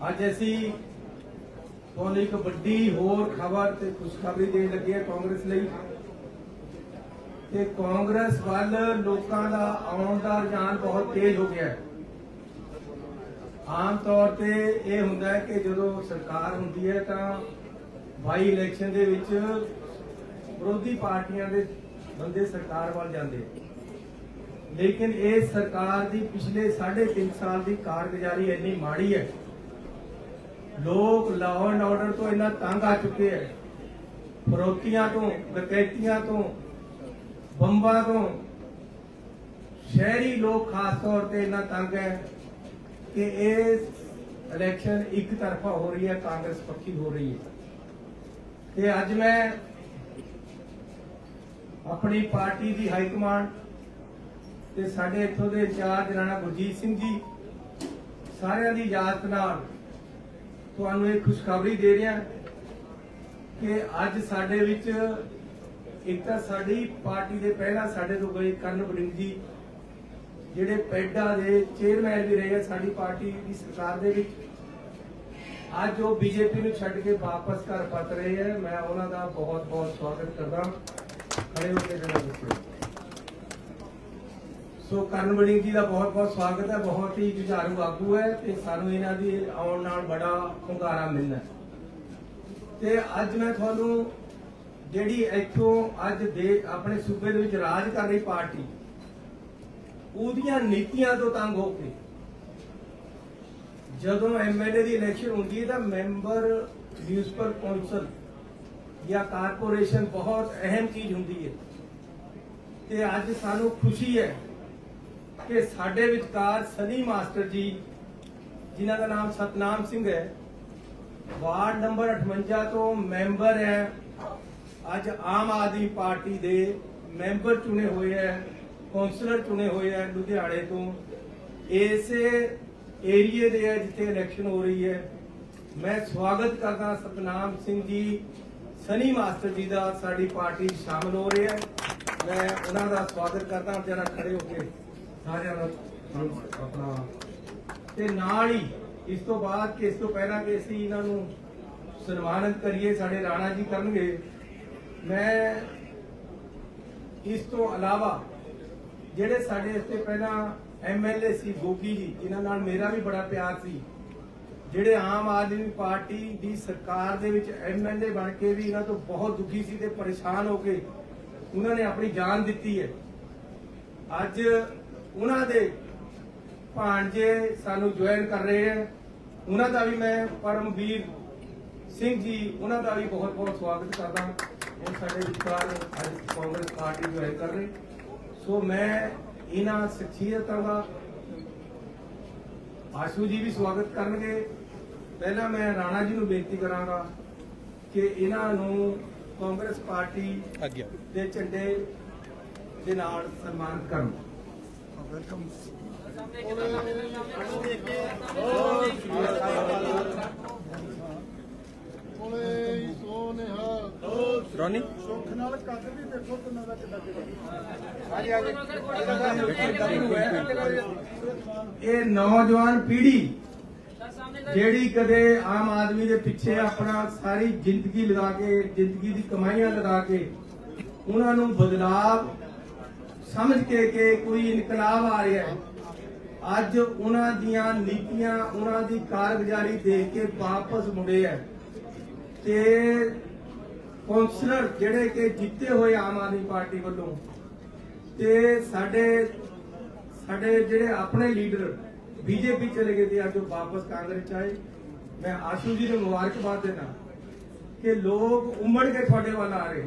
ਅੱਜ ਅਸੀਂ ਤੁਹਾਨੂੰ ਇੱਕ ਵੱਡੀ ਹੋਰ ਖਬਰ ਤੇ ਖੁਸ਼ਖਬਰੀ ਦੇਣ ਲੱਗੇ ਹਾਂ ਕਾਂਗਰਸ ਲਈ ਕਿ ਕਾਂਗਰਸ ਵੱਲ ਲੋਕਾਂ ਦਾ ਆਉਣ ਦਾ ਰੁਝਾਨ ਬਹੁਤ ਤੇਜ਼ ਹੋ ਗਿਆ ਹੈ। ਆਮ ਤੌਰ ਤੇ ਇਹ ਹੁੰਦਾ ਹੈ ਕਿ ਜਦੋਂ ਸਰਕਾਰ ਹੁੰਦੀ ਹੈ ਤਾਂ ਬਾਈ ਇਲੈਕਸ਼ਨ ਦੇ ਵਿੱਚ ਵਿਰੋਧੀ ਪਾਰਟੀਆਂ ਦੇ ਬੰਦੇ ਸਰਕਾਰ ਵੱਲ ਜਾਂਦੇ ਲੇਕਿਨ ਇਹ ਸਰਕਾਰ ਦੀ ਪਿਛਲੇ 3.5 ਸਾਲ ਦੀ ਕਾਰਗੁਜ਼ਾਰੀ ਇੰਨੀ ਮਾੜੀ ਹੈ ਲੋਕ ਲਾਅ ਐਂਡ ਆਰਡਰ ਤੋਂ ਇੰਨਾ ਤੰਗ ਆ ਚੁੱਕੇ ਹੈ ਫਰੋਤੀਆਂ ਤੋਂ ਡਕੈਤੀਆਂ ਤੋਂ, ਬੰਬਾਂ ਤੋਂ, ਸ਼ਹਿਰੀ ਲੋਕ ਖਾਸ ਤੌਰ ਤੇ ਇੰਨਾ ਤੰਗ ਹੈ ਕਿ ਇਹ ਇਲੈਕਸ਼ਨ ਇੱਕ ਤਰਫਾ ਹੋ ਰਹੀ ਹੈ, ਕਾਂਗਰਸ ਪੱਖੀ ਹੋ ਰਹੀ ਹੈ। ਤੇ ਅੱਜ ਮੈਂ ਆਪਣੀ ਪਾਰਟੀ ਦੀ ਹਾਈ ਕਮਾਂਡ ਤੇ ਸਾਡੇ ਇੱਥੋਂ ਦੇ ਇੰਚਾਰਜ ਰਾਣਾ ਗੁਰਜੀਤ ਸਿੰਘ ਜੀ, ਸਾਰਿਆਂ ਦੀ ਇਜਾਜ਼ਤ ਨਾਲ ਤੁਹਾਨੂੰ ਇਹ ਖੁਸ਼ਖਬਰੀ ਦੇ ਰਿਹਾ ਕਿ ਅੱਜ ਸਾਡੇ ਵਿੱਚ ਇੱਕ ਤਾਂ ਸਾਡੀ ਪਾਰਟੀ ਦੇ ਪਹਿਲਾਂ ਸਾਡੇ ਤੋਂ ਗਏ ਕਰਨ ਬੜਿੰਗ ਜੀ, ਜਿਹੜੇ ਪੈਡਾ ਦੇ ਚੇਅਰਮੈਨ ਵੀ ਰਹੇ ਆ ਸਾਡੀ ਪਾਰਟੀ ਦੀ ਸਰਕਾਰ ਦੇ ਵਿੱਚ, ਅੱਜ ਉਹ ਬੀਜੇਪੀ ਨੂੰ ਛੱਡ ਕੇ ਵਾਪਸ ਘਰ ਪਰਤ ਰਹੇ ਆ। ਮੈਂ ਉਹਨਾਂ ਦਾ ਬਹੁਤ ਬਹੁਤ ਸਵਾਗਤ ਕਰਦਾ ਖੜੇ ਹੋ ਕੇ ਜਰਾ ਸੋ ਕਰਨ ਬੜਿੰਗ ਜੀ ਦਾ ਬਹੁਤ ਬਹੁਤ ਸਵਾਗਤ ਹੈ। ਬਹੁਤ ਹੀ ਜੁਝਾਰੂ ਆਗੂ ਹੈ ਤੇ ਸਾਨੂੰ ਇਹਨਾਂ ਦੀ ਆਉਣ ਨਾਲ ਬੜਾ ਹੁੰਗਾਰਾ ਮਿਲਣਾ ਤੇ ਅੱਜ ਮੈਂ ਤੁਹਾਨੂੰ ਜਿਹੜੀ ਇੱਥੋਂ ਅੱਜ ਦੇ ਆਪਣੇ ਸੂਬੇ ਦੇ ਵਿੱਚ ਰਾਜ ਕਰ ਰਹੀ ਪਾਰਟੀ, ਉਹਦੀਆਂ ਨੀਤੀਆਂ ਤੋਂ ਤੰਗ ਹੋ ਕੇ ਜਦੋਂ ਐਮਐਲਏ ਦੀ ਇਲੈਕਸ਼ਨ ਹੁੰਦੀ ਹੈ ਤਾਂ ਮੈਂਬਰ ਮਿਊਨਿਸਪਲ ਕੌਂਸਲ ਜਾਂ ਕਾਰਪੋਰੇਸ਼ਨ ਬਹੁਤ ਅਹਿਮ ਚੀਜ਼ ਹੁੰਦੀ ਹੈ। ਤੇ ਅੱਜ ਸਾਨੂੰ ਖੁਸ਼ੀ ਹੈ ਕਿ ਸਾਡੇ ਵਿਚਕਾਰ ਸਨੀ ਮਾਸਟਰ ਜੀ, ਜਿਨ੍ਹਾਂ ਦਾ ਨਾਮ ਸਤਨਾਮ ਸਿੰਘ ਹੈ, ਵਾਰਡ ਨੰਬਰ 58 ਤੋਂ ਮੈਂਬਰ ਹੈ। ਅੱਜ ਆਮ ਆਦਮੀ ਪਾਰਟੀ ਦੇ ਮੈਂਬਰ ਚੁਣੇ ਹੋਏ ਹੈ, ਕੌਂਸਲਰ ਚੁਣੇ ਹੋਏ ਹੈ ਲੁਧਿਆਣੇ ਤੋਂ। ਇਸੇ ਏਰੀਏ ਦੇ ਹੈ ਜਿੱਥੇ ਇਲੈਕਸ਼ਨ ਹੋ ਰਹੀ ਹੈ। ਮੈਂ ਸਵਾਗਤ ਕਰਦਾ ਸਤਨਾਮ ਸਿੰਘ ਜੀ, ਸਨੀ ਮਾਸਟਰ ਜੀ ਦਾ, ਸਾਡੀ ਪਾਰਟੀ 'ਚ ਸ਼ਾਮਲ ਹੋ ਰਿਹਾ ਹੈ। ਮੈਂ ਉਹਨਾਂ ਦਾ ਸਵਾਗਤ ਕਰਦਾ, ਜਰਾ ਖੜੇ ਹੋ ਕੇ। ਸਾਰਿਆਂ ਦਾ ਆਪਣਾ। ਤੇ ਨਾਲ ਹੀ ਇਸ ਤੋਂ ਬਾਅਦ ਕਿ ਇਸ ਤੋਂ ਪਹਿਲਾਂ ਕਿ ਅਸੀਂ ਇਹਨਾਂ ਨੂੰ ਸਨਮਾਨਿਤ ਕਰੀਏ, ਸਾਡੇ ਰਾਣਾ ਜੀ ਕਰਨਗੇ, ਮੈਂ ਇਸ ਤੋਂ ਇਲਾਵਾ ਜਿਹੜੇ ਸਾਡੇ ਇਸ ਤੇ ਪਹਿਲਾਂ ਐਮਐਲਏ ਸੀ ਗੋਗੀ ਜੀ, ਜਿਨ੍ਹਾਂ ਨਾਲ ਮੇਰਾ ਵੀ ਬੜਾ ਪਿਆਰ ਸੀ, ਜਿਹੜੇ ਆਮ ਆਦਮੀ ਪਾਰਟੀ ਦੀ ਸਰਕਾਰ ਦੇ ਵਿੱਚ ਐਮਐਲਏ ਬਣ ਕੇ ਵੀ ਇਹਨਾਂ ਤੋਂ ਬਹੁਤ ਦੁਖੀ ਸੀ ਤੇ ਪਰੇਸ਼ਾਨ ਹੋ ਕੇ ਉਹਨਾਂ ਨੇ ਆਪਣੀ ਜਾਨ ਦਿੱਤੀ ਹੈ। ਅੱਜ ਉਹਨਾਂ ਦੇ ਭਾਣਜੇ ਸਾਨੂੰ ਜੁਆਇਨ ਕਰ ਰਹੇ ਹਨ ਉਹਨਾਂ ਦਾ ਵੀ ਮੈਂ ਪਰਮਵੀਰ ਸਿੰਘ ਜੀ ਉਹਨਾਂ ਦਾ ਵੀ ਬਹੁਤ ਬਹੁਤ ਸਵਾਗਤ ਕਰਦਾ ਹਾਂ। ਉਹ ਸਾਡੇ ਵਿਚਾਰ ਅੱਜ ਕਾਂਗਰਸ ਪਾਰਟੀ ਜੁਆਇਨ ਕਰ ਰਹੇ। ਸੋ ਮੈਂ ਇਹਨਾਂ ਸ਼ਖਸੀਅਤਾਂ ਦਾ ਆਸ਼ੂ ਜੀ ਵੀ ਸਵਾਗਤ ਕਰਨਗੇ। ਪਹਿਲਾਂ ਮੈਂ ਰਾਣਾ ਜੀ ਨੂੰ ਬੇਨਤੀ ਕਰਾਂਗਾ ਕਿ ਇਹਨਾਂ ਨੂੰ ਕਾਂਗਰਸ ਪਾਰਟੀ ਦੇ ਝੰਡੇ ਦੇ ਨਾਲ ਸਨਮਾਨਿਤ ਕਰਨ। ਕੋਲੇ ਸੋਨਿਹਾ ਰੋਨੀ? ਸੁੱਖ ਨਾਲ ਕੱਦ ਵੀ ਦੇਖੋ ਕਿੰਨਾ ਦਾ ਕਿੱਡਾ ਕਿੱਡਾ ਇਹ ਨੌਜਵਾਨ ਪੀੜ੍ਹੀ ਜਿਹੜੀ ਕਦੇ ਆਮ ਆਦਮੀ ਦੇ ਪਿੱਛੇ ਆਪਣਾ ਸਾਰੀ ਜ਼ਿੰਦਗੀ ਲਗਾ ਕੇ, ਜ਼ਿੰਦਗੀ ਦੀ ਕਮਾਈਆਂ ਲਗਾ ਕੇ, ਉਹਨਾਂ ਨੂੰ ਬਦਲਾਵ ਸਮਝ ਕੇ ਕਿ ਕੋਈ ਇਨਕਲਾਬ ਆ ਰਿਹਾ ਹੈ। ਅੱਜ ਉਹਨਾਂ ਦੀਆਂ ਨੀਤੀਆਂ, ਉਹਨਾਂ ਦੀ ਕਾਰਗੁਜ਼ਾਰੀ ਦੇਖ ਕੇ ਵਾਪਸ ਮੁੜੇ ਹੈ। ਤੇ ਕੌਂਸਲਰ ਜਿਹੜੇ ਕਿ ਜਿੱਤੇ ਹੋਏ ਆਮ ਆਦਮੀ ਪਾਰਟੀ ਵੱਲੋਂ ਤੇ ਸਾਡੇ ਸਾਡੇ ਜਿਹੜੇ ਆਪਣੇ ਲੀਡਰ ਬੀਜੇਪੀ ਚਲੇ ਗਏ ਤੇ ਅੱਜ ਉਹ ਵਾਪਸ ਕਾਂਗਰਸ ਚ ਆਏ। ਮੈਂ ਆਸ਼ੂ ਜੀ ਨੂੰ ਮੁਬਾਰਕਬਾਦ ਦੇਣਾ ਕਿ ਲੋਕ ਉਮੜ ਕੇ ਤੁਹਾਡੇ ਵੱਲ ਆ ਰਹੇ।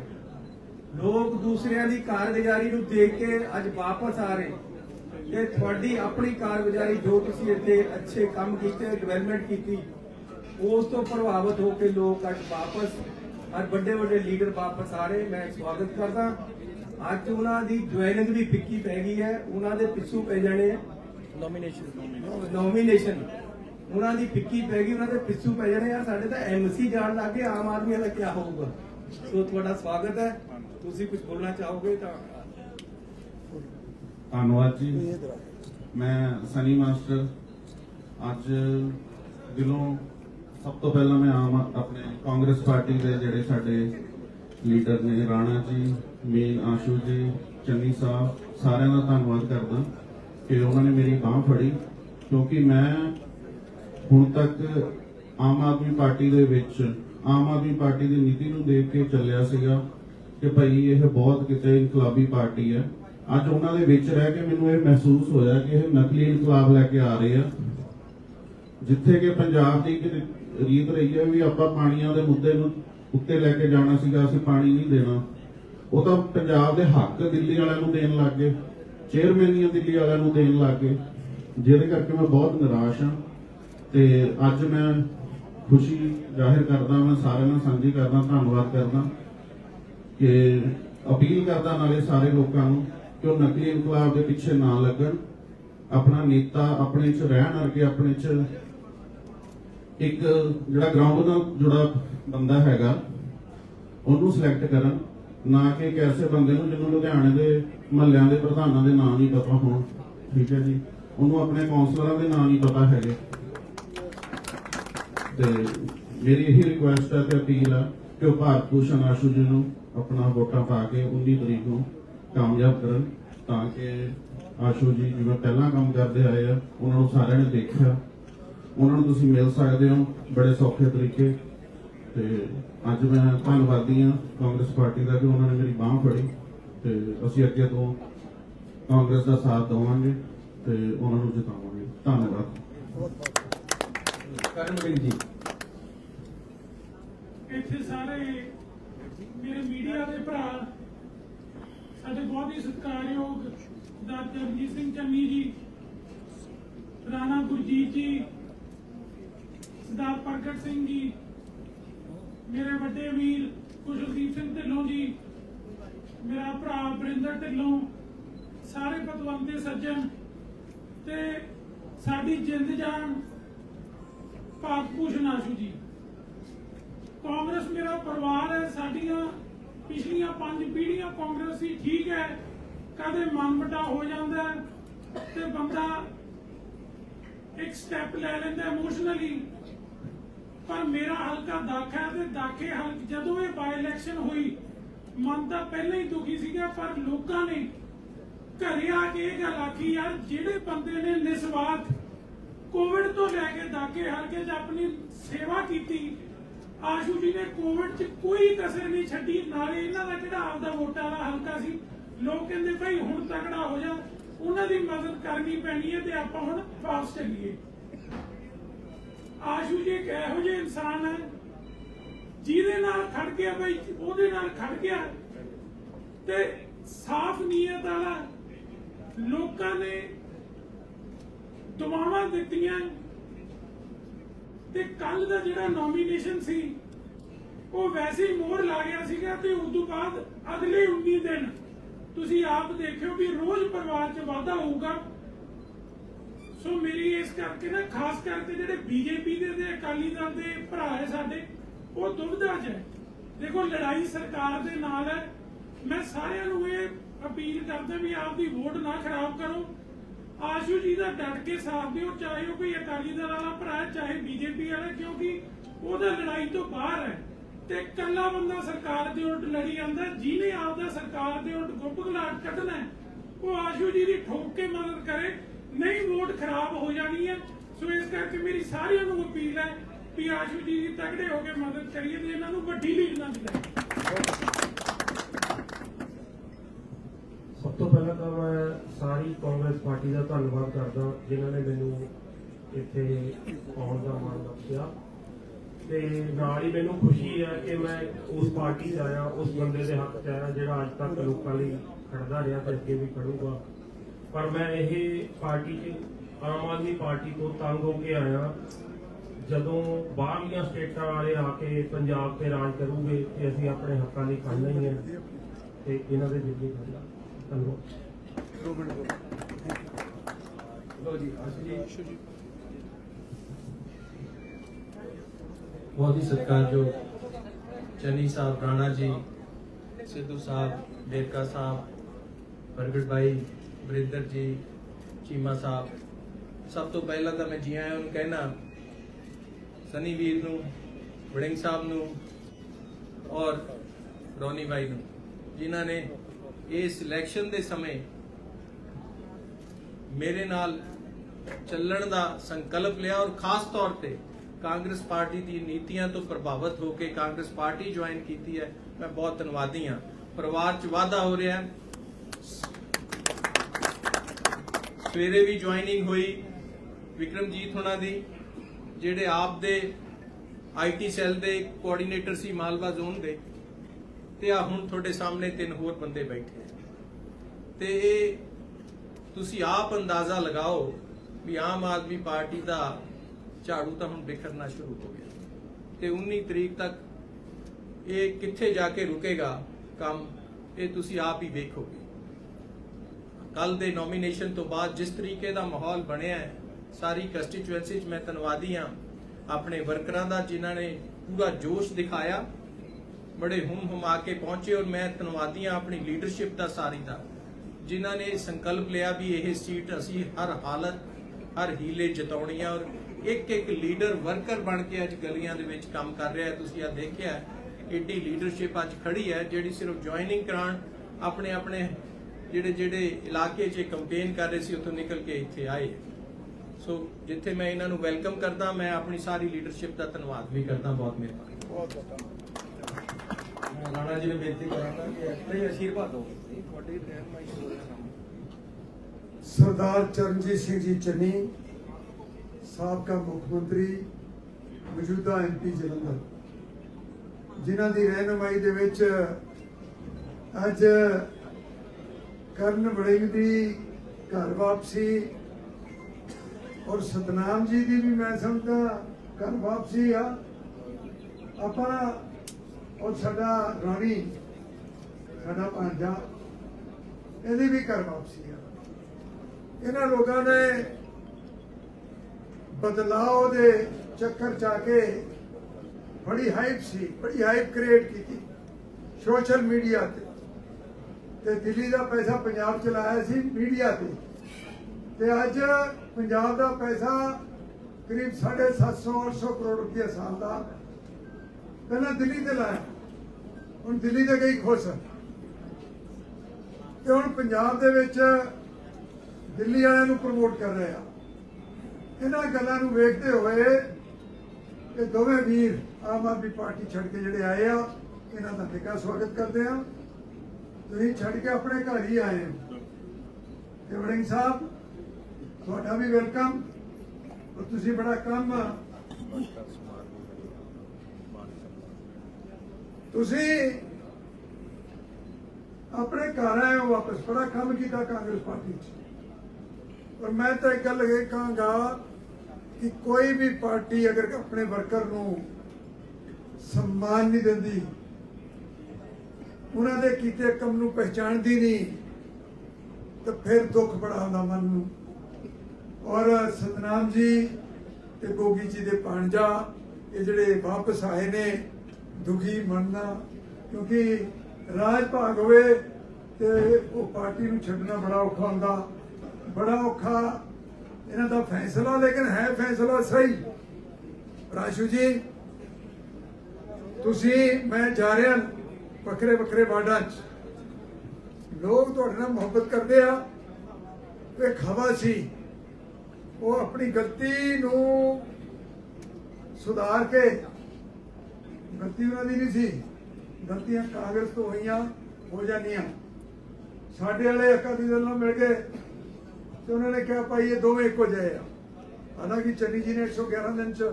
ਲੋਕ ਦੂਸਰਿਆਂ ਦੀ ਕਾਰਗੁਜ਼ਾਰੀ ਨੂੰ ਦੇਖ ਕੇ ਅੱਜ ਵਾਪਸ ਆ ਰਹੇ ਤੇ ਤੁਹਾਡੀ ਆਪਣੀ ਕਾਰਗੁਜ਼ਾਰੀ ਜੋ ਤੁਸੀਂ ਇੱਥੇ ਅੱਛੇ ਕੰਮ ਕੀਤੇ ਡਿਵੈਲਪਮੈਂਟ ਕੀਤੀ ਉਸ ਤੋਂ ਪ੍ਰਭਾਵਿਤ ਹੋ ਕੇ ਲੋਕ ਅੱਜ ਵਾਪਸ ਅੱਜ ਵੱਡੇ ਵੱਡੇ ਲੀਡਰ ਵਾਪਸ ਆ ਰਹੇ। ਮੈਂ ਸਵਾਗਤ ਕਰਦਾ। ਅੱਜ ਉਹਨਾਂ ਦੀ ਜੁਆਇਨਿੰਗ ਵੀ ਫਿੱਕੀ ਪੈ ਗਈ ਹੈ। ਉਹਨਾਂ ਦੇ ਪਿੱਛੂ ਪੈ ਜਾਣੇ ਨੋਮੀਨੇਸ਼ਨ ਨੋਮੀਨੇਸ਼ਨ ਉਹਨਾਂ ਦੀ ਫਿੱਕੀ ਪੈ ਗਈ ਉਹਨਾਂ ਦੇ ਪਿੱਛੂ ਪੈ ਜਾਣੇ ਆ। ਸਾਡੇ ਤਾਂ ਐਮਸੀ ਜਾਣ ਲੱਗੇ ਆਮ ਆਦਮੀ ਦਾ ਕੀ ਹੋਊਗਾ? ਸੋ ਤੁਹਾਡਾ ਸਵਾਗਤ ਹੈ। ਤੁਸੀਂ ਕੁਝ ਬੋਲਣਾ ਚਾਹੋਗੇ ਤਾਂ? ਧੰਨਵਾਦ ਜੀ। ਮੈਂ ਸਨੀ ਮਾਸਟਰ ਅੱਜ ਦਿਲੋਂ ਸਭ ਤੋਂ ਪਹਿਲਾਂ ਮੈਂ ਆਮ ਆਪਣੇ ਕਾਂਗਰਸ ਪਾਰਟੀ ਦੇ ਜਿਹੜੇ ਸਾਡੇ ਲੀਡਰ ਨੇ ਰਾਣਾ ਜੀ ਮੀਨ ਆਸ਼ੂ ਜੀ ਚੰਨੀ ਸਾਹਿਬ ਸਾਰਿਆਂ ਦਾ ਧੰਨਵਾਦ ਕਰਦਾ ਕਿ ਉਹਨਾਂ ਨੇ ਮੇਰੀ ਬਾਹ ਫੜੀ ਕਿਉਂਕਿ ਮੈਂ ਹੁਣ ਤੱਕ ਆਮ ਆਦਮੀ ਪਾਰਟੀ ਦੇ ਵਿੱਚ ਆਮ ਆਦਮੀ ਪਾਰਟੀ ਦੀ ਨੀਤੀ ਨੂੰ ਦੇਖ ਕੇ ਚੱਲਿਆ ਸੀਗਾ। ਕਿ ਭਾਈ ਇਹ ਬਹੁਤ ਕਿਤੇ ਇਨਕਲਾਬੀ ਪਾਰਟੀ ਹੈ ਅੱਜ ਉਹਨਾਂ ਦੇ ਵਿੱਚ ਰਹਿ ਕੇ ਮੈਨੂੰ ਇਹ ਮਹਿਸੂਸ ਹੋਇਆ ਕਿ ਇਹ ਨਕਲੀ ਇਨਕਲਾਬ ਲੈ ਕੇ ਆ ਰਹੇ ਆ। ਜਿੱਥੇ ਕਿ ਪੰਜਾਬ ਦੀ ਰੀਤ ਰਹੀ ਹੈ ਵੀ ਆਪਾਂ ਪਾਣੀਆਂ ਦੇ ਮੁੱਦੇ ਨੂੰ ਉੱਤੇ ਲੈ ਕੇ ਜਾਣਾ ਸੀਗਾ, ਅਸੀਂ ਪਾਣੀ ਨਹੀਂ ਦੇਣਾ। ਉਹ ਤਾਂ ਪੰਜਾਬ ਦੇ ਹੱਕ ਦਿੱਲੀ ਵਾਲਿਆਂ ਨੂੰ ਦੇਣ ਲੱਗ ਗਏ। ਚੇਅਰਮੈਨੀਆਂ ਦਿੱਲੀ ਵਾਲਿਆਂ ਨੂੰ ਦੇਣ ਲੱਗ ਗਏ। ਜਿਹਦੇ ਕਰਕੇ ਮੈਂ ਬਹੁਤ ਨਿਰਾਸ਼ ਹਾਂ। ਤੇ ਅੱਜ ਮੈਂ ਖੁਸ਼ੀ ਜ਼ਾਹਿਰ ਕਰਦਾ, ਮੈਂ ਸਾਰਿਆਂ ਨਾਲ ਸਾਂਝੀ ਕਰਦਾ, ਧੰਨਵਾਦ ਕਰਦਾ। ਕਿ ਅਪੀਲ ਕਰਦਾ ਨਾਲੇ ਸਾਰੇ ਲੋਕਾਂ ਨੂੰ ਕਿ ਉਹ ਨਕਲੀ ਇਨਕਲਾਬ ਦੇ ਪਿੱਛੇ ਨਾ ਲੱਗਣ, ਆਪਣਾ ਨੇਤਾ ਆਪਣੇ ਚ ਰਹਿਣ ਕਰਕੇ ਆਪਣੇ ਚ ਇੱਕ ਜਿਹੜਾ ਗਰਾਊਂਡ ਨਾਲ ਜੁੜਾ ਬੰਦਾ ਹੈਗਾ, ਉਹਨੂੰ ਸਿਲੈਕਟ ਕਰਨ, ਨਾ ਕਿ ਇੱਕ ਐਸੇ ਬੰਦੇ ਨੂੰ ਜਿਹਨੂੰ ਲੁਧਿਆਣੇ ਦੇ ਮਹੱਲਿਆਂ ਦੇ ਪ੍ਰਧਾਨਾਂ ਦੇ ਨਾਂ ਨਹੀਂ ਪਤਾ ਹੋਣ। ਠੀਕ ਹੈ ਜੀ? ਉਹਨੂੰ ਆਪਣੇ ਕਾਉਂਸਲਰਾਂ ਦੇ ਨਾਂ ਨਹੀਂ ਪਤਾ ਹੈਗੇ। ਤੇ ਮੇਰੀ ਇਹੀ ਰਿਕੁਐਸਟ ਹੈ ਤੇ ਅਪੀਲ ਆ ਕਿ ਉਹ ਭਾਰਤ ਭੂਸ਼ਣ ਆਸ਼ੂ ਜੀ ਨੂੰ ਆਪਣਾ ਵੋਟਾਂ ਪਾ ਕੇ 19 ਤਰੀਕ ਨੂੰ ਕਾਮਯਾਬ ਕਰਨ ਤਾਂ ਕਿ ਆਸ਼ੂ ਜੀ ਜਿਵੇਂ ਪਹਿਲਾਂ ਕੰਮ ਕਰਦੇ ਆਏ ਆ ਉਹਨਾਂ ਨੂੰ ਸਾਰਿਆਂ ਨੇ ਦੇਖਿਆ। ਉਹਨਾਂ ਨੂੰ ਤੁਸੀਂ ਮਿਲ ਸਕਦੇ ਹੋ ਬੜੇ ਸੌਖੇ ਤਰੀਕੇ। ਤੇ ਅੱਜ ਮੈਂ ਧੰਨਵਾਦੀ ਹਾਂ ਕਾਂਗਰਸ ਪਾਰਟੀ ਦਾ ਕਿ ਉਹਨਾਂ ਨੇ ਮੇਰੀ ਬਾਹ ਫੜੀ ਤੇ ਅਸੀਂ ਅੱਗੇ ਤੋਂ ਕਾਂਗਰਸ ਦਾ ਸਾਥ ਦੇਵਾਂਗੇ ਤੇ ਉਹਨਾਂ ਨੂੰ ਜਿਤਾਵਾਂਗੇ। ਧੰਨਵਾਦ। ਕਰਨਵੀਰ ਜੀ। ਇੱਥੇ ਸਾਰੇ ਮੇਰੇ ਮੀਡੀਆ ਦੇ ਭਰਾ ਸਾਡੇ ਸਤਿਕਾਰਯੋਗ ਡਾਕਟਰ ਰਣਜੀਤ ਸਿੰਘ ਚੰਨੀ ਜੀ, ਰਾਣਾ ਗੁਰਜੀਤ ਜੀ ਸਰਦਾਰ ਪ੍ਰਗਟ ਸਿੰਘ ਜੀ, ਮੇਰੇ ਵੱਡੇ ਵੀਰ ਕੁਸ਼ਲਦੀਪ ਸਿੰਘ ਢਿੱਲੋਂ ਜੀ, ਮੇਰਾ ਭਰਾ ਬਰਿੰਦਰ ਢਿੱਲੋਂ, ਸਾਰੇ ਪਤਵੰਤੇ ਸੱਜਣ ਤੇ ਸਾਡੀ ਜਿੰਦ ਜਾਨ ਭਾਰਤ ਭੂਸ਼ਣ ਆਸ਼ੂ ਜੀ। ਕਾਂਗਰਸ ਮੇਰਾ ਪਰਿਵਾਰ ਹੈ, ਸਾਡੀਆਂ ਪਿਛਲੀਆਂ ਪੰਜ ਪੀੜ੍ਹੀਆਂ ਕਾਂਗਰਸੀ ਠੀਕ ਹੈ ਕਦੇ ਮਨਮਟਾ ਹੋ ਜਾਂਦਾ ਤੇ ਬੰਦਾ ਇੱਕ ਸਟੈਪ ਲੈ ਲੈਂਦਾ ਇਮੋਸ਼ਨਲੀ ਪਰ ਮੇਰਾ ਹਲਕਾ ਦਾਖਾ ਹੈ ਤੇ ਦਾਖੇ ਹਲਕ ਜਦੋਂ ਇਹ ਬਾਈ ਇਲੈਕਸ਼ਨ ਹੋਈ, ਮਨ ਤਾਂ ਪਹਿਲਾਂ ਹੀ ਦੁਖੀ ਸੀਗਾ, ਪਰ ਲੋਕਾਂ ਨੇ ਘਰੇ ਆ ਕੇ ਇਹ ਗੱਲ ਆਖੀ, ਯਾਰ, ਜਿਹੜੇ ਬੰਦੇ ਨੇ ਨਿਸਵਾਰਥ ਕੋਵਿਡ ਤੋਂ ਲੈ ਕੇ ਦਾਖੇ ਹਲਕੇ 'ਚ ਆਪਣੀ ਸੇਵਾ ਕੀਤੀ, ਆਸ਼ੂ ਜੀ ਨੇ ਕੋਵਿਡ 'ਚ ਕੋਈ ਕਸਰ ਨਹੀਂ ਛੱਡੀ, ਨਾਲੇ ਇਹਨਾਂ ਦਾ ਜਿਹੜਾ ਆਪਦਾ ਵੋਟਾਂ ਵਾਲਾ ਹਲਕਾ ਸੀ? ਲੋਕ ਕਹਿੰਦੇ ਭਾਈ ਹੁਣ ਤਕੜਾ ਹੋ ਜਾ, ਉਹਨਾਂ ਦੀ ਮਦਦ ਕਰਨੀ ਪੈਣੀ ਹੈ ਤੇ ਆਪਾਂ ਹੁਣ ਵਾਪਸ ਚੱਲੀਏ। ਆਸ਼ੂ ਜੀ ਇੱਕ ਇਹੋ ਜਿਹੇ ਇਨਸਾਨ ਹੈ, ਜਿਹਦੇ ਨਾਲ ਖੜ ਗਿਆ ਭਾਈ, ਉਹਦੇ ਨਾਲ ਖੜ ਗਿਆ। ਤੇ ਸਾਫ਼ ਨੀਅਤ ਵਾਲਾ ਲੋਕਾਂ ਨੇ ਦੁਆਵਾਂ ਦਿੱਤੀਆਂ। ਤੇ ਕੱਲ ਦਾ ਜਿਹੜਾ ਨੋਮੀਨੇਸ਼ਨ ਸੀ, ਉਹ ਵੈਸੇ ਹੀ ਮੋਹਰ ਲਾ ਗਿਆ ਸੀਗਾ ਤੇ ਉਸ ਤੋਂ ਬਾਅਦ ਅਗਲੇ 19 ਦਿਨ ਤੁਸੀਂ ਆਪ ਦੇਖਿਓ ਵੀ ਰੋਜ਼ ਪਰਿਵਾਰ 'ਚ ਵਾਧਾ ਹੋਊਗਾ। ਸੋ ਮੇਰੀ ਇਸ ਕਰਕੇ ਨਾ, ਖਾਸ ਕਰਕੇ ਜਿਹੜੇ ਬੀਜੇਪੀ ਦੇ ਤੇ ਅਕਾਲੀ ਦਲ ਦੇ ਭਰਾ ਹੈ ਸਾਡੇ, ਉਹ ਦੁਬਿਧਾ 'ਚ ਹੈ। ਦੇਖੋ, ਲੜਾਈ ਸਰਕਾਰ ਦੇ ਨਾਲ ਹੈ। ਮੈਂ ਸਾਰਿਆਂ ਨੂੰ ਇਹ ਅਪੀਲ ਕਰਦਾ ਵੀ ਆਪਦੀ ਵੋਟ ਨਾ ਖਰਾਬ ਕਰੋ। ਆਸ਼ੂ ਜੀ ਦਾ ਡਟ ਕੇ ਸਾਥ ਦਿਓ, ਚਾਹੇ ਉਹ ਕੋਈ ਅਕਾਲੀ ਦਲ ਵਾਲਾ ਭਰਾ ਚਾਹੇ ਬੀਜੇਪੀ ਵਾਲਾ, ਕਿਉਂਕਿ ਉਹਦਾ ਲੜਾਈ ਤੋਂ ਬਾਹਰ ਹੈ। ਤੇ ਇਕੱਲਾ ਬੰਦਾ ਸਰਕਾਰ ਦੇ ਉਲਟ ਲੜੀ ਜਾਂਦਾ, ਜਿਹਨੇ ਆਪਦਾ ਸਰਕਾਰ ਦੇ ਉਲਟ ਗੁੱਪ ਗਲਾਟ ਕੱਢਣਾ ਉਹ ਆਸ਼ੂ ਜੀ ਦੀ ਠੋਕ ਕੇ ਮਦਦ ਕਰੇ, ਨਹੀਂ ਵੋਟ ਖਰਾਬ ਹੋ ਜਾਣੀ ਹੈ। ਸੋ ਇਸ ਕਰਕੇ ਮੇਰੀ ਸਾਰਿਆਂ ਨੂੰ ਅਪੀਲ ਹੈ ਵੀ ਆਸ਼ੂ ਜੀ ਦੀ ਤਗੜੇ ਹੋ ਕੇ ਮਦਦ ਕਰੀਏ ਤੇ ਇਹਨਾਂ ਨੂੰ ਵੱਡੀ ਲੀਡ ਨਾਲ ਜਿਤਾਈਏ। ਸਭ ਤੋਂ ਪਹਿਲਾਂ ਤਾਂ ਮੈਂ ਸਾਰੀ ਕਾਂਗਰਸ ਪਾਰਟੀ ਦਾ ਧੰਨਵਾਦ ਕਰਦਾ, ਜਿਨ੍ਹਾਂ ਨੇ ਮੈਨੂੰ ਇੱਥੇ ਆਉਣ ਦਾ ਮਾਣ ਬਖਸ਼ਿਆ। ਤੇ ਨਾਲ ਹੀ ਮੈਨੂੰ ਖੁਸ਼ੀ ਹੈ ਕਿ ਮੈਂ ਉਸ ਪਾਰਟੀ 'ਚ ਆਇਆ, ਉਸ ਬੰਦੇ ਦੇ ਹੱਕ 'ਚ ਆਇਆ, ਜਿਹੜਾ ਅੱਜ ਤੱਕ ਲੋਕਾਂ ਲਈ ਖੜਦਾ ਰਿਹਾ ਤੇ ਅੱਗੇ ਵੀ ਖੜੂਗਾ। ਪਰ ਮੈਂ ਇਹ ਪਾਰਟੀ 'ਚ, ਆਮ ਆਦਮੀ ਪਾਰਟੀ ਤੋਂ ਤੰਗ ਹੋ ਕੇ ਆਇਆ। ਜਦੋਂ ਬਾਹਰਲੀਆਂ ਸਟੇਟਾਂ ਵਾਲੇ ਆ ਕੇ ਪੰਜਾਬ ਤੇ ਰਾਜ ਕਰੂਗੇ ਤੇ ਅਸੀਂ ਆਪਣੇ ਹੱਕਾਂ ਲਈ ਖੜਨਾ ਹੀ ਹੈ, ਤੇ ਇਹਨਾਂ ਦੇ ਜਿੱਦੀ ਖੜਨਾ ਧੰਨਵਾਦ। ਲੋ ਜੀ, ਆਸ਼ੂ ਜੀ। ਬਹੁਤ ਹੀ ਸਤਿਕਾਰਯੋਗ ਚੰਨੀ ਸਾਹਿਬ, ਰਾਣਾ ਜੀ, ਸਿੱਧੂ ਸਾਹਿਬ ਡੇਰਕਾ ਸਾਹਿਬ, ਪ੍ਰਗਟ ਭਾਈ ਬਰਿੰਦਰ ਜੀ, ਚੀਮਾ ਸਾਹਿਬ, ਸਭ ਤੋਂ ਪਹਿਲਾਂ ਤਾਂ ਮੈਂ ਜੀ ਆਇਆਂ ਨੂੰ ਕਹਿਣਾ, ਸਨੀ ਵੀਰ ਨੂੰ, ਵੜਿੰਗ ਸਾਹਿਬ ਨੂੰ ਔਰ ਰੋਨੀ ਭਾਈ ਨੂੰ, ਜਿਨ੍ਹਾਂ ਨੇ ਇਸ ਇਲੈਕਸ਼ਨ ਦੇ ਸਮੇਂ ਮੇਰੇ ਨਾਲ ਚੱਲਣ ਦਾ ਸੰਕਲਪ ਲਿਆ ਔਰ ਖਾਸ ਤੌਰ ਤੇ ਕਾਂਗਰਸ ਪਾਰਟੀ ਦੀ ਨੀਤੀਆਂ ਤੋਂ ਪ੍ਰਭਾਵਿਤ ਹੋ ਕੇ ਕਾਂਗਰਸ ਪਾਰਟੀ ਜੁਆਇਨ ਕੀਤੀ ਹੈ, ਮੈਂ ਬਹੁਤ ਧੰਨਵਾਦੀ ਹਾਂ ਪਰਿਵਾਰ 'ਚ ਵਾਧਾ ਹੋ ਰਿਹਾ ਹੈ ਸਵੇਰੇ ਵੀ ਜੁਆਇਨਿੰਗ ਹੋਈ ਵਿਕਰਮਜੀਤ ਹੋਣਾ ਦੀ, ਜਿਹੜੇ ਆਪ ਦੇ ਆਈਟੀ ਸੈੱਲ ਦੇ ਕੋਆਰਡੀਨੇਟਰ ਸੀ ਮਾਲਵਾ ਜ਼ੋਨ ਦੇ, ਤੇ ਆ ਹੁਣ ਤੁਹਾਡੇ ਸਾਹਮਣੇ ਤਿੰਨ ਹੋਰ ਬੰਦੇ ਬੈਠੇ ਆ। ਤੇ ਇਹ ਤੁਸੀਂ ਆਪ ਅੰਦਾਜ਼ਾ ਲਗਾਓ ਵੀ ਆਮ ਆਦਮੀ ਪਾਰਟੀ ਦਾ ਝਾੜੂ ਤਾਂ ਹੁਣ ਬਿਖਰਨਾ ਸ਼ੁਰੂ ਹੋ ਗਿਆ। ਤੇ 19 ਤਰੀਕ ਤੱਕ ਇਹ ਕਿੱਥੇ ਜਾ ਕੇ ਰੁਕੇਗਾ ਕੰਮ, ਇਹ ਤੁਸੀਂ ਆਪ ਹੀ ਵੇਖੋਗੇ। ਕੱਲ ਦੇ ਨੋਮੀਨੇਸ਼ਨ ਤੋਂ ਬਾਅਦ ਜਿਸ ਤਰੀਕੇ ਦਾ ਮਾਹੌਲ ਬਣਿਆ ਹੈ, ਸਾਰੀ ਕੰਸਟੀਚੁਐਂਸੀ 'ਚ ਮੈਂ ਧੰਨਵਾਦੀ ਹਾਂ। ਆਪਣੇ ਵਰਕਰਾਂ ਦਾ ਜਿਨ੍ਹਾਂ ਨੇ ਪੂਰਾ ਜੋਸ਼ ਦਿਖਾਇਆ, ਬੜੇ ਹੁਮ ਹੁਮਾ ਕੇ ਪਹੁੰਚੇ ਔਰ ਮੈਂ ਧੰਨਵਾਦੀ ਹਾਂ ਆਪਣੀ ਲੀਡਰਸ਼ਿਪ ਦਾ ਸਾਰੀ ਦਾ, ਜਿਨ੍ਹਾਂ ਨੇ ਸੰਕਲਪ ਲਿਆ ਵੀ ਇਹ ਸੀਟ ਅਸੀਂ ਹਰ ਹਾਲਤ, ਹਰ ਹੀਲੇ ਜਿਤਾਉਣੀ ਹੈ ਔਰ ਇੱਕ ਇੱਕ ਲੀਡਰ ਵਰਕਰ ਬਣ ਕੇ ਅੱਜ ਗਲੀਆਂ ਦੇ ਵਿੱਚ ਕੰਮ ਕਰ ਰਿਹਾ ਹੈ। ਤੁਸੀਂ ਆ ਦੇਖਿਆ ਏਡੀ ਲੀਡਰਸ਼ਿਪ ਅੱਜ ਖੜੀ ਹੈ ਜਿਹੜੀ ਸਿਰਫ ਜੁਆਇਨਿੰਗ ਕਰਾਉਣ ਆਪਣੇ ਆਪਣੇ ਜਿਹੜੇ ਜਿਹੜੇ ਇਲਾਕੇ 'ਚ ਕੈਂਪੇਨ ਕਰ ਰਹੇ ਸੀ ਉੱਥੋਂ ਨਿਕਲ ਕੇ ਇੱਥੇ ਆਏ। ਸੋ ਜਿੱਥੇ ਮੈਂ ਇਹਨਾਂ ਨੂੰ ਵੈਲਕਮ ਕਰਦਾ ਮੈਂ ਆਪਣੀ ਸਾਰੀ ਲੀਡਰਸ਼ਿਪ ਦਾ ਧੰਨਵਾਦ ਵੀ ਕਰਦਾ। ਬਹੁਤ ਮਿਹਰਬਾਨੀ। ਮੈਂ ਰਾਣਾ ਜੀ ਨੂੰ ਬੇਨਤੀ ਕਰਾਂਗਾ ਕਿ ਆਪਣੇ ਅਸ਼ੀਰਵਾਦ ਦਿਓ ਤੁਹਾਡੀ ਰਹਿਨਮਾਈ ਹੋ ਰਿਹਾ ਕੰਮ ਸਰਦਾਰ ਚਰਨਜੀਤ ਸਿੰਘ ਜੀ ਚੰਨੀ ਸਾਬਕਾ ਮੁੱਖ ਮੰਤਰੀ ਮੌਜੂਦਾ ਐਮਪੀ ਜਲੰਧਰ, ਜਿਨ੍ਹਾਂ ਦੀ ਰਹਿਨੁਮਾਈ ਦੇ ਵਿੱਚ ਅੱਜ ਕਰਨ ਵੜਿੰਗ ਦੀ ਘਰ ਵਾਪਸੀ ਔਰ ਸਤਨਾਮ ਜੀ ਦੀ ਵੀ ਮੈਂ ਸਮਝਦਾ ਘਰ ਵਾਪਸੀ ਆ। ਆਪਾਂ ਔਰ ਸਾਡਾ ਰਾਣੀ, ਸਾਡਾ ਭਾਂਜਾ, ਇਹਦੀ ਵੀ ਘਰ ਵਾਪਸੀ ਆ। ਇਹਨਾਂ ਲੋਕਾਂ ਨੇ ਬਦਲਾਅ ਦੇ ਚੱਕਰ ਚ ਆ ਕੇ ਬੜੀ ਹਾਈਪ ਸੀ, ਬੜੀ ਹਾਈਪ ਕ੍ਰੀਏਟ ਕੀਤੀ ਸੋਸ਼ਲ ਮੀਡੀਆ ਤੇ। ਤੇ ਦਿੱਲੀ ਦਾ ਪੈਸਾ ਪੰਜਾਬ ਚ ਲਾਇਆ ਸੀ ਮੀਡੀਆ ਤੇ। ਤੇ ਅੱਜ ਪੰਜਾਬ ਦਾ ਪੈਸਾ ਕਰੀਬ 750 800 ਕਰੋੜ ਰੁਪਏ ਸਾਲ ਦਾ। ਪਹਿਲਾਂ ਦਿੱਲੀ ਤੇ ਲਾਇਆ, ਹੁਣ ਦਿੱਲੀ ਤੇ ਗਈ ਖੁਸ਼ ਤੇ ਹੁਣ ਪੰਜਾਬ ਦੇ ਵਿੱਚ ਦਿੱਲੀ ਵਾਲਿਆਂ ਨੂੰ ਪ੍ਰਮੋਟ ਕਰ ਰਹੇ ਆ। ਇਹਨਾਂ ਗੱਲਾਂ ਨੂੰ ਵੇਖਦੇ ਹੋਏ ਕਿ ਦੋਵੇਂ ਵੀਰ ਆਮ ਆਦਮੀ ਪਾਰਟੀ ਛੱਡ ਕੇ ਜਿਹੜੇ ਆਏ ਆ, ਇਹਨਾਂ ਦਾ ਨਿੱਘਾ ਸਵਾਗਤ ਕਰਦੇ ਆ। ਤੁਸੀਂ ਛੱਡ ਕੇ ਆਪਣੇ ਘਰ ਹੀ ਆਏ ਹੋ। ਤੇ ਵੜਿੰਗ ਸਾਹਿਬ, ਤੁਹਾਡਾ ਵੀ ਵੈਲਕਮ। ਔਰ ਤੁਸੀਂ ਬੜਾ ਕੰਮ ਤੁਸੀਂ ਆਪਣੇ ਘਰ ਆਏ ਹੋ ਵਾਪਸ, ਬੜਾ ਕੰਮ ਕੀਤਾ ਕਾਂਗਰਸ ਪਾਰਟੀ 'ਚ। ਔਰ ਮੈਂ ਤਾਂ ਇੱਕ ਗੱਲ ਇਹ ਕਹਾਂਗਾ ਕਿ ਕੋਈ ਵੀ ਪਾਰਟੀ ਅਗਰ ਆਪਣੇ ਵਰਕਰ ਨੂੰ ਸਨਮਾਨ ਨਹੀਂ ਦਿੰਦੀ, ਉਹਨਾਂ ਦੇ ਕੀਤੇ ਕੰਮ ਨੂੰ ਪਹਿਚਾਣਦੀ ਨਹੀਂ, ਤਾਂ ਫਿਰ ਦੁੱਖ ਬੜਾ ਆਉਂਦਾ ਮਨ ਨੂੰ। ਔਰ ਸਤਨਾਮ ਜੀ ਤੇ ਗੋਗੀ ਜੀ ਦੇ ਪਾਂਜਾ ਇਹ ਜਿਹੜੇ ਵਾਪਸ ਆਏ ਨੇ, ਦੁਖੀ ਮੰਨਣਾ ਕਿਉਂਕਿ ਰਾਜ ਭਾਗ ਹੋਵੇ ਤੇ ਉਹ ਪਾਰਟੀ ਨੂੰ ਛੱਡਣਾ ਬੜਾ ਔਖਾ ਹੁੰਦਾ। ਬੜਾ ਔਖਾ। ਇਹਨਾਂ ਦਾ ਫੈਸਲਾ ਲੇਕਿਨ ਹੈ ਫੈਸਲਾ ਸਹੀ। ਰਾਸ਼ੂ ਜੀ, ਤੁਸੀਂ, ਮੈਂ ਜਾ ਰਿਹਾ ਵੱਖਰੇ ਵੱਖਰੇ ਵਾਰਡਾਂ 'ਚ। ਲੋਕ ਤੁਹਾਡੇ ਨਾਲ ਮੁਹੱਬਤ ਕਰਦੇ ਆ ਤੇ ਖਵਾ ਸੀ। ਉਹ ਆਪਣੀ ਗਲਤੀ ਨੂੰ ਸੁਧਾਰ ਕੇ ਗਲਤੀ ਉਹਨਾਂ ਦੀ ਨਹੀਂ ਸੀ। ਗਲਤੀਆਂ ਕਾਂਗਰਸ ਤੋਂ ਹੋਈਆਂ, ਹੋ ਜਾਂਦੀਆਂ। ਸਾਡੇ ਵਾਲੇ ਅਕਾਲੀ ਦਲ ਨਾਲ ਮਿਲ ਕੇ ਤੇ ਉਹਨਾਂ ਨੇ ਕਿਹਾ, ਭਾਈ, ਇਹ ਦੋਵੇਂ ਇੱਕੋ ਜਿਹੇ ਆ। ਹਾਲਾਂਕਿ ਚੰਨੀ ਜੀ ਨੇ 111 ਦਿਨ ਚ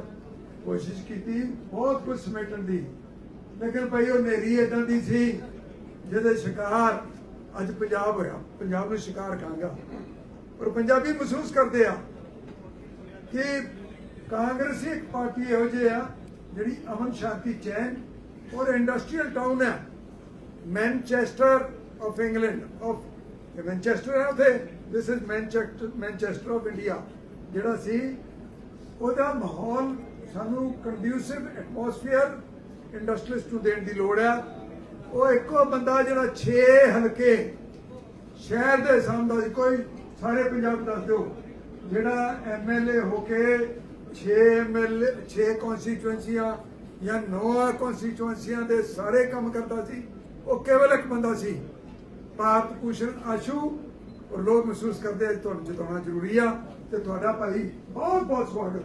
ਕੋਸ਼ਿਸ਼ ਕੀਤੀ, ਬਹੁਤ ਕੁਝ ਸਮੇਟਣ ਦੀ। ਲੇਕਿਨ ਭਾਈ, ਉਹ ਨੇਰੀ ਇਦਾਂ ਦੀ ਸੀ ਜਿਹਦੇ ਸ਼ਿਕਾਰ ਅੱਜ ਪੰਜਾਬ ਹੋਇਆ। ਪੰਜਾਬ ਨੂੰ ਸ਼ਿਕਾਰ ਖਾਂਗਾ ਪਰ ਪੰਜਾਬੀ ਮਹਿਸੂਸ ਕਰਦੇ ਆ ਕਿ ਕਾਂਗਰਸੀ ਇੱਕ ਪਾਰਟੀ ਇਹੋ ਜਿਹੀ ਆ ਜਿਹੜੀ ਅਮਨ ਸ਼ਾਂਤੀ ਚੈਨ ਔਰ ਇੰਡਸਟਰੀਅਲ ਟਾਊਨ ਹੈ। Manchester of England, of Manchester ਹੈ ਉਥੇ। This is Manchester Manchester of India ਜਿਹੜਾ ਸੀ, ਉਹਦਾ ਮਾਹੌਲ ਸਾਨੂੰ ਕੰਡਿਊਸਿਵ ਐਟਮੋਸਫੀਅਰ ਇੰਡਸਟਰੀਅਲਿਸਟ ਨੂੰ ਦੇਣ ਦੀ ਲੋੜ ਹੈ। ਉਹ ਇੱਕੋ ਬੰਦਾ ਜਿਹੜਾ 6 ਹਲਕੇ ਸ਼ਹਿਰ ਦੇ ਸਾਹਮਣੇ ਕੋਈ ਸਾਰੇ ਪੰਜਾਬ ਦੱਸ ਦਿਓ। ਜਿਹੜਾ ਐਮਐਲਏ ਹੋ ਕੇ 6 ਐਮਐਲਏ 6 ਕਨਸਟੀਚੁਐਂਸੀਆਂ ਜਾਂ 9 ਕਨਸਟੀਚੁਐਂਸੀਆਂ ਦੇ ਸਾਰੇ ਕੰਮ ਕਰਦਾ ਸੀ, ਉਹ ਕੇਵਲ ਇੱਕ ਬੰਦਾ ਸੀ ਭਾਰਤ ਭੂਸ਼ਣ ਆਸ਼ੂ। ਔਰ ਲੋਕ ਮਹਿਸੂਸ ਕਰਦੇ ਆ ਤੁਹਾਨੂੰ ਜਿਤਾਉਣਾ ਜ਼ਰੂਰੀ ਆ ਤੇ ਤੁਹਾਡਾ ਭਾਈ ਬਹੁਤ ਬਹੁਤ ਸਵਾਗਤ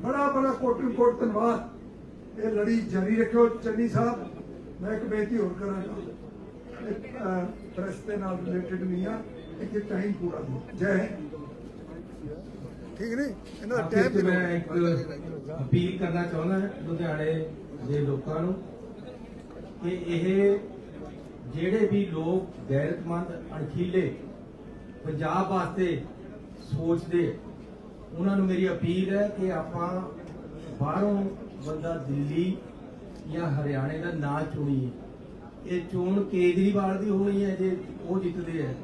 ਬੜਾ ਬੜਾ ਕੋਟਨ ਕੋਟ ਧੰਨਵਾਦ। ਇਹ ਲੜੀ ਜਾਰੀ ਰੱਖਿਓ ਚੰਨੀ ਸਾਹਿਬ। ਮੈਂ ਇੱਕ ਬੇਨਤੀ ਹੋਰ ਕਰਾਂਗਾ। ਪ੍ਰੈਸ ਦੇ ਨਾਲ ਰਿਲੇਟਡ ਨਹੀਂ ਆ ਇੱਕ ਟਾਈਮ ਪੂਰਾ ਦਿਓ ਜੈ ਹਿੰਦ। ਠੀਕ ਨਹੀਂ? ਇਹਨਾਂ ਦਾ ਟਾਈਮ ਮੈਂ ਇੱਕ ਅਪੀਲ ਕਰਨਾ ਚਾਹੁੰਦਾ ਲੁਧਿਆਣੇ ਦੇ ਲੋਕਾਂ ਨੂੰ ਕਿ ਇਹ ਜਿਹੜੇ ਵੀ ਲੋਕ ਗੈਰਤਮੰਦ ਅਣਖੀਲੇ ਪੰਜਾਬ ਵਾਸਤੇ ਸੋਚਦੇ। ਉਹਨਾਂ ਨੂੰ ਮੇਰੀ ਅਪੀਲ ਹੈ ਕਿ ਆਪਾਂ ਬਾਹਰੋਂ ਬੰਦਾ ਦਿੱਲੀ ਜਾਂ ਹਰਿਆਣੇ ਦਾ ਨਾਂ ਚੁਣੀਏ। ਇਹ ਚੋਣ ਕੇਜਰੀਵਾਲ ਦੀ ਹੋਣੀ ਹੈ, ਜੇ ਉਹ ਜਿੱਤਦੇ ਹੈ।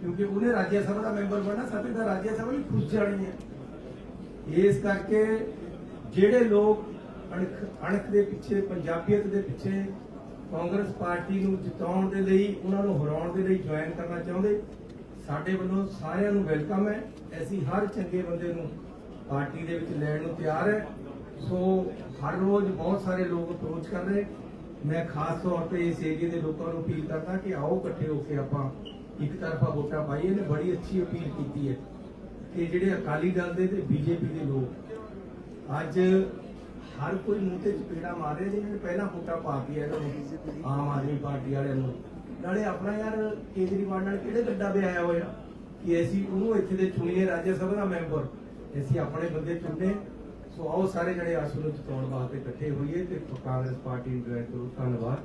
ਕਿਉਂਕਿ ਉਹਨੇ ਰਾਜ ਸਭਾ ਦਾ ਮੈਂਬਰ ਬਣਨਾ, ਸਾਡੇ ਦਾ ਰਾਜ ਸਭਾ ਵੀ ਖੁਸ਼ ਜਾਣੀ ਹੈ। ਇਸ ਕਰਕੇ ਜਿਹੜੇ ਲੋਕ ਅਣਖ ਅਣਖ ਦੇ ਪਿੱਛੇ, ਪੰਜਾਬੀਅਤ ਦੇ ਪਿੱਛੇ ਕਾਂਗਰਸ ਪਾਰਟੀ ਨੂੰ ਜਿਤਾਉਣ ਦੇ ਲਈ, ਉਹਨਾਂ ਨੂੰ ਹਰਾਉਣ ਦੇ ਲਈ ਜੁਆਇਨ ਕਰਨਾ ਚਾਹੁੰਦੇ ਸਾਡੇ ਵੱਲੋਂ ਸਾਰਿਆਂ ਨੂੰ ਵੈਲਕਮ ਹੈ। ਅਸੀਂ ਹਰ ਚੰਗੇ ਬੰਦੇ ਨੂੰ ਪਾਰਟੀ ਦੇ ਵਿੱਚ ਲੈਣ ਨੂੰ ਤਿਆਰ ਹੈ। ਸੋ ਹਰ ਰੋਜ਼ ਬਹੁਤ ਸਾਰੇ ਲੋਕ ਅਪਰੋਚ ਕਰ ਰਹੇ। ਮੈਂ ਖਾਸ ਤੌਰ ਤੇ ਇਸ ਏਰੀਏ ਦੇ ਲੋਕਾਂ ਨੂੰ ਅਪੀਲ ਕਰਦਾ ਕਿ ਆਓ ਇਕੱਠੇ ਹੋ ਕੇ ਆਪਾਂ ਇੱਕ ਤਰਫਾ ਵੋਟਾਂ ਪਾਈਏ। ਨੇ ਬੜੀ ਅੱਛੀ ਅਪੀਲ ਕੀਤੀ ਹੈ ਕਿ ਜਿਹੜੇ ਅਕਾਲੀ ਦਲ ਦੇ ਤੇ ਬੀਜੇਪੀ ਦੇ ਲੋਕ ਅੱਜ ਹਰ ਕੋਈ ਮੂੰਹ ਤੇ ਚਪੇੜਾ ਮਾਰ ਰਹੇ ਨੇ। ਪਹਿਲਾਂ ਵੋਟਾਂ ਪਾਤੀਆਂ ਇਹਨਾਂ ਨੂੰ ਆਮ ਆਦਮੀ ਪਾਰਟੀ ਵਾਲਿਆਂ ਨੂੰ। ਨਾਲੇ ਆਪਣਾ ਯਾਰ ਕੇਜਰੀਵਾਲ ਨਾਲ ਕਿਹੜੇ ਗੱਡਾ ਵਿਆਇਆ ਹੋਇਆ? ਕਿ ਅਸੀਂ ਉਹਨੂੰ ਇੱਥੇ ਦੇ ਚੁਣੀਏ ਰਾਜ ਸਭਾ ਦਾ ਮੈਂਬਰ। ਅਸੀਂ ਆਪਣੇ ਬੰਦੇ ਚੁਣਨੇ। ਸੋ ਆਓ ਸਾਰੇ ਜਿਹੜੇ ਆਸੂ ਨੂੰ ਜਿਤਾਉਣ ਵਾਸਤੇ ਇਕੱਠੇ ਹੋਈਏ ਤੇ ਕਾਂਗਰਸ ਪਾਰਟੀ ਨੂੰ ਜੁਆਇਨ ਕਰੋ। ਧੰਨਵਾਦ।